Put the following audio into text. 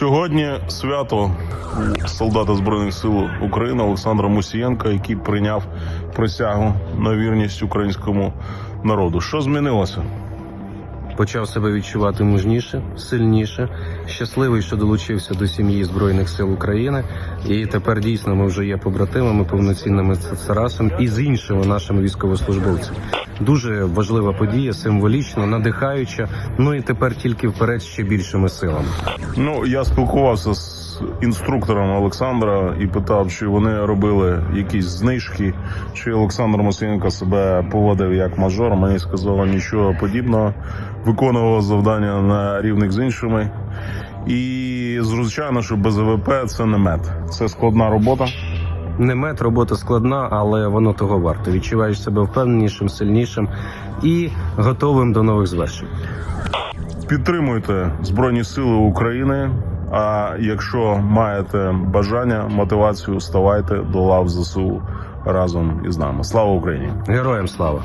Сьогодні свято солдата Збройних сил України Олександра Мусієнка, який прийняв присягу на вірність українському народу. Що змінилося? Почав себе відчувати мужніше, сильніше, щасливий, що долучився до сім'ї Збройних сил України. І тепер дійсно ми вже є побратимами, повноцінними з і з іншими нашими військовослужбовцями. Дуже важлива подія, символічна, надихаюча. Ну і тепер тільки вперед ще більшими силами. Ну я спілкувався з інструктором Олександра і питав, чи вони робили якісь знижки, чи Олександр Мусієнко себе поводив як мажор. Мені сказали нічого подібного. Виконував завдання на рівних з іншими. І звичайно, що без ВВП це не мед. Це складна робота. Не мед, робота складна, але воно того варто. Відчуваєш себе впевненішим, сильнішим і готовим до нових звершень. Підтримуйте Збройні Сили України. А якщо маєте бажання, мотивацію, ставайте до лав ЗСУ разом із нами. Слава Україні! Героям слава!